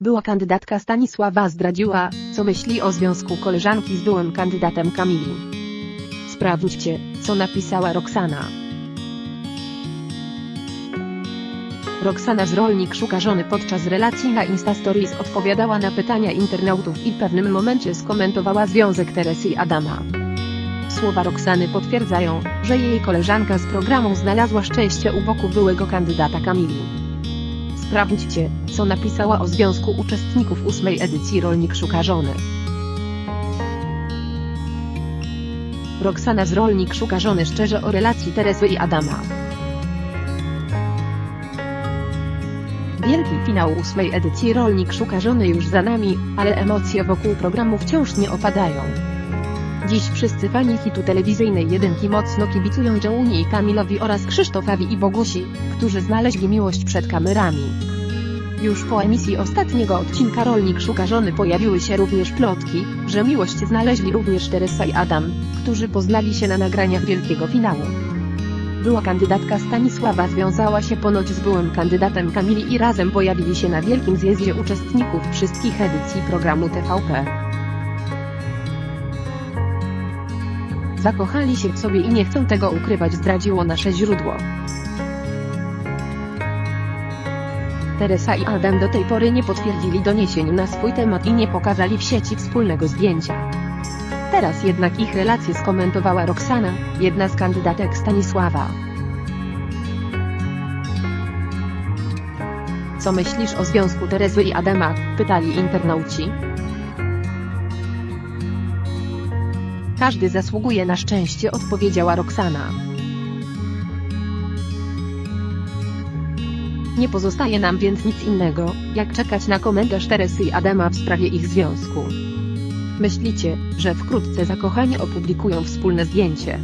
Była kandydatka Stanisława zdradziła, co myśli o związku koleżanki z byłym kandydatem Kamili. Sprawdźcie, co napisała Roxana. Roxana z Rolnik szuka żony podczas relacji na Instastories odpowiadała na pytania internautów i w pewnym momencie skomentowała związek Teresy i Adama. Słowa Roxany potwierdzają, że jej koleżanka z programu znalazła szczęście u boku byłego kandydata Kamili. Sprawdźcie, co napisała o związku uczestników ósmej edycji Rolnik szuka żony. Roxana z Rolnik szuka żony szczerze o relacji Teresy i Adama. Wielki finał ósmej edycji Rolnik szuka żony już za nami, ale emocje wokół programu wciąż nie opadają. Dziś wszyscy fani hitu telewizyjnej jedynki mocno kibicują Jouni i Kamilowi oraz Krzysztofowi i Bogusi, którzy znaleźli miłość przed kamerami. Już po emisji ostatniego odcinka Rolnik szuka żony pojawiły się również plotki, że miłość znaleźli również Teresa i Adam, którzy poznali się na nagraniach wielkiego finału. Była kandydatka Stanisława związała się ponoć z byłym kandydatem Kamili i razem pojawili się na wielkim zjeździe uczestników wszystkich edycji programu TVP. Zakochali się w sobie i nie chcą tego ukrywać zdradziło nasze źródło. Teresa i Adam do tej pory nie potwierdzili doniesień na swój temat i nie pokazali w sieci wspólnego zdjęcia. Teraz jednak ich relację skomentowała Roxana, jedna z kandydatek Stanisława. Co myślisz o związku Terezy i Adama? Pytali internauci. Każdy zasługuje na szczęście odpowiedziała Roxana. Nie pozostaje nam więc nic innego, jak czekać na komentarz Teresy i Adama w sprawie ich związku. Myślicie, że wkrótce zakochani opublikują wspólne zdjęcie?